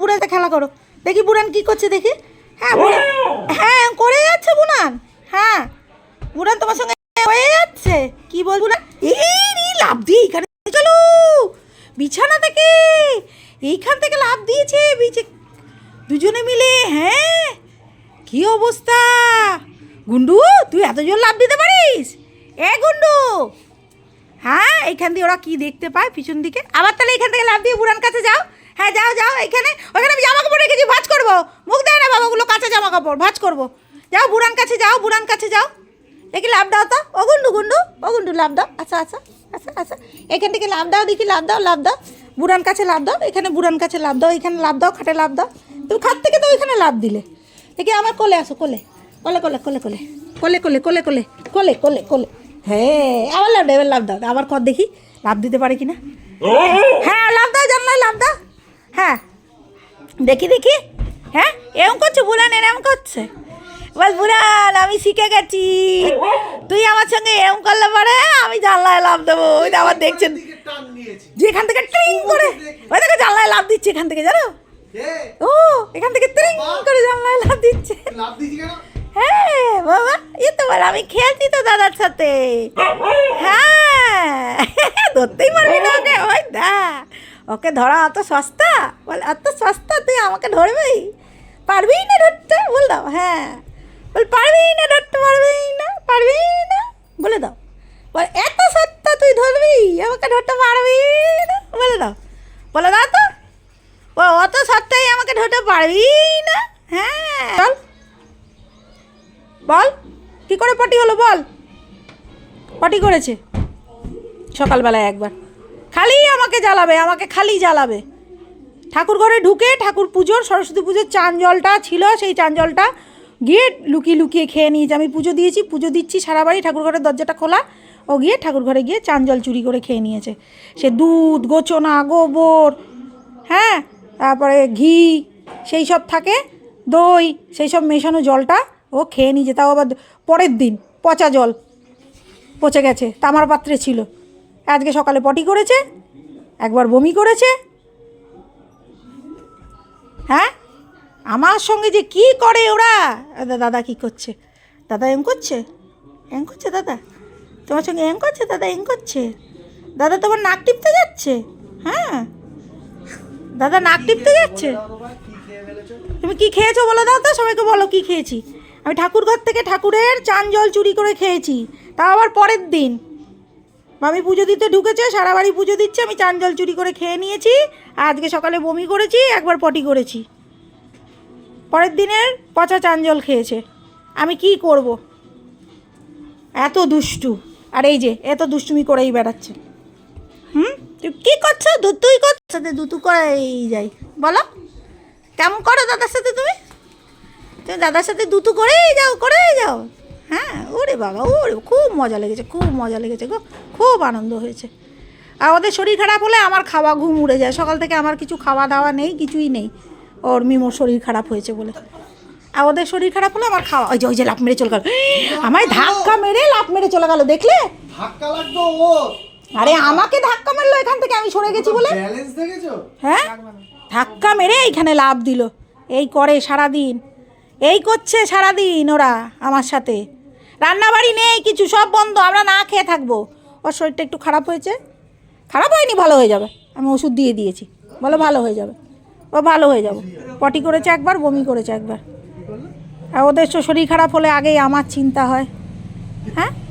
করো সাথে খেলা করো। দেখি বুড়ান কি করছে দেখি। হ্যাঁ হ্যাঁ করে যাচ্ছে বুড়ান। হ্যাঁ বুড়ান তোমার সঙ্গে হয়ে যাচ্ছে। কি বল বুড়ান এই লাভ দিয়ে এখানে চলো। বিছানা থেকে। এইখান থেকে লাভ দিয়েছে বিছে দুজনে মিলে হ্যাঁ। কি অবস্থা? গুন্ডু তুই এত জোর লাভ দিতে পারিস? এ গুন্ডু। হ্যাঁ এইখান দিয়ে ওরা কি দেখতে পায় পিছন দিকে। আবার তাহলে এখান থেকে লাভ দিয়ে বুড়ান কাছে যাও। হ্যাঁ যাও যাও এখানে ওখানে আমি জামা কাপড় রেখেছি ভাজ করব। মুখ দেয় না বাবাগুলো কাঁচা জামা কাপড় ভাজ করব। যাও বুড়ান কাছে যাও বুড়ান কাছে যাও। দেখি লাভ দাও তো। ও গুন্ডু গুন্ডু ও গুন্ডু লাভ দাও। আচ্ছা আচ্ছা আচ্ছা আচ্ছা। এখান থেকে লাভ দাও দেখি লাভ দাও লাভ দাও। বুড়ান কাছে লাভ দাও এখানে বুড়ান কাছে লাভ দাও এখানে লাভ দাও খাটে লাভ দাও। তুমি খাট থেকে তো ওইখানে লাভ দিলে। দেখি আমার কোলে আসো কোলে। কোলে কোলে কোলে কোলে। কোলে কোলে কোলে কোলে। কোলে কোলে কোলে। হ্যাঁ আবার লাভ দাও এবার লাভ দাও। আবার কর দেখি লাভ দিতে পারে কিনা। হ্যাঁ লাভ দাও জানলাই লাভ দাও। হ্যাঁ দেখি দেখি। হ্যাঁ এরম করছে? বুড়ান এরম করছে? বল বুড়ান আমি শিখে গেছি। তুই আমার সঙ্গে এরম করলে পরে আমি জানলায় লাভ দেবো। ওই যে আবার দেখছেন। টান নিয়েছি যে এখান থেকে ট্রিং করে ওই দেখো জানলায় লাভ দিচ্ছে এখান থেকে জানো? ও এখান থেকে ট্রিং করে জানলায় লাভ দিচ্ছে। হ্যাঁ বাবা এই তো বল আমি খেলছি তো দাদার সাথে। হ্যাঁ ধরতেই পারবি না ওকে ওই দা ওকে ধরা অত সস্তা? বল, অত সস্তা? তুই আমাকে ধরবি? পারবি না ধরতে? বলে দাও হ্যাঁ। বল, পারবি না ধরতে? পারবি না? পারবি না? বলে দাও। বল, এত সস্তা তুই ধরবি? আমাকে ধরতে পারবি না? বলে দাও। বলে, দাও তো। ও অত সস্তাই আমাকে ধরতে পারবি না? হ্যাঁ। চল। বল, কি করে পটি হলো বল? পটি করেছে। সকালবেলায় একবার। খালি আমাকে জ্বালাবে, আমাকে খালি জ্বালাবে। ঠাকুর ঘরে ঢুকে ঠাকুর পুজোর, সরস্বতী পুজোর চান জলটা ছিল, সেই চান জলটা গিয়ে লুকিয়ে লুকিয়ে খেয়ে নিয়েছে। আমি পুজো দিয়েছি, পুজো দিচ্ছি সারা বাড়ি, ঠাকুর ঘরের দরজাটা খোলা। ও গিয়ে ঠাকুর ঘরে গিয়ে জল চুরি করে খেয়ে নিয়েছে। সে দুধ গোচনা গোবর হ্যাঁ তারপরে ঘি, সেই সব থাকে, দই, সেই সব মেশানো জলটা ও খেয়ে নিয়েছে। তাও আবার পরের দিন পচা জল পচে গেছে, তামার পাত্রে ছিল। আজকে সকালে পটি করেছে একবার বমি করেছে? হ্যাঁ? আমার সঙ্গে যে কি করে ওরা? দাদা কি করছে? দাদা এম করছে? এম করছে দাদা? তোমার সঙ্গে এম করছে? দাদা এম করছে? দাদা তোমার নাক টিপতে যাচ্ছে? হ্যাঁ? দাদা নাক টিপতে যাচ্ছে? তুমি কি খেয়েছো বলো দাও তো, সবাইকে বলো কি খেয়েছি। আমি ঠাকুর ঘর থেকে ঠাকুরের চান জল চুরি করে খেয়েছি, তাও আবার পরের দিন। মামি পুজো দিতে ঢুকেছে, সারা বাড়ি পুজো দিচ্ছে, আমি চান জল চুরি করে খেয়ে নিয়েছি, আজকে সকালে বমি করেছি, একবার পটি করেছি। পরের দিনের পচা চান জল খেয়েছে। আমি কি করব? এত দুষ্টু। আর এই যে, এত দুষ্টুমি করেই বেড়াচ্ছে। হুম? তুই কী করছ? দুতুই করছ সাথে দুতু করেই যাই। বলো। কেমন করো দাদার সাথে তুমি? তুমি দাদার সাথে দুতু করেই যাও করেই যাও। হ্যাঁ ওরে বাবা ওরে খুব মজা লেগেছে খুব মজা লেগেছে গো খুব আনন্দ হয়েছে। আর ওদের শরীর খারাপ হলে আমার খাওয়া ঘুম উড়ে যায় সকাল থেকে আমার কিছু খাওয়া দাওয়া নেই কিছুই নেই। ওর মিমোর শরীর খারাপ হয়েছে বলে। আর ওদের শরীর খারাপ হলে আমার খাওয়া ওই যে ওই যে লাফ মেরে চলে গেল। আমায় ধাক্কা মেরে লাফ মেরে চলে গেল দেখলে? ধাক্কা লাগতো ও আরে আমাকে ধাক্কা মারলো এখান থেকে আমি সরে গেছি বলে? ব্যালেন্স দেখেছ? হ্যাঁ? ধাক্কা মেরে এইখানে লাভ দিল। এই করে সারাদিন। এই করছে সারাদিন ওরা আমার সাথে। রান্নাবাড়ি নেই, কিছু সব বন্ধ, আমরা না খেয়ে থাকব। ওর শরীরটা একটু খারাপ হয়েছে। খারাপ হয়নি, ভালো হয়ে যাবে। আমি ওষুধ দিয়ে দিয়েছি। বলো ভালো হয়ে যাবে। ও ভালো হয়ে যাবে। পটি করেছে একবার, বমি করেছে একবার। আর ওদের শরীর খারাপ হলে আগেই আমার চিন্তা হয়। হ্যাঁ?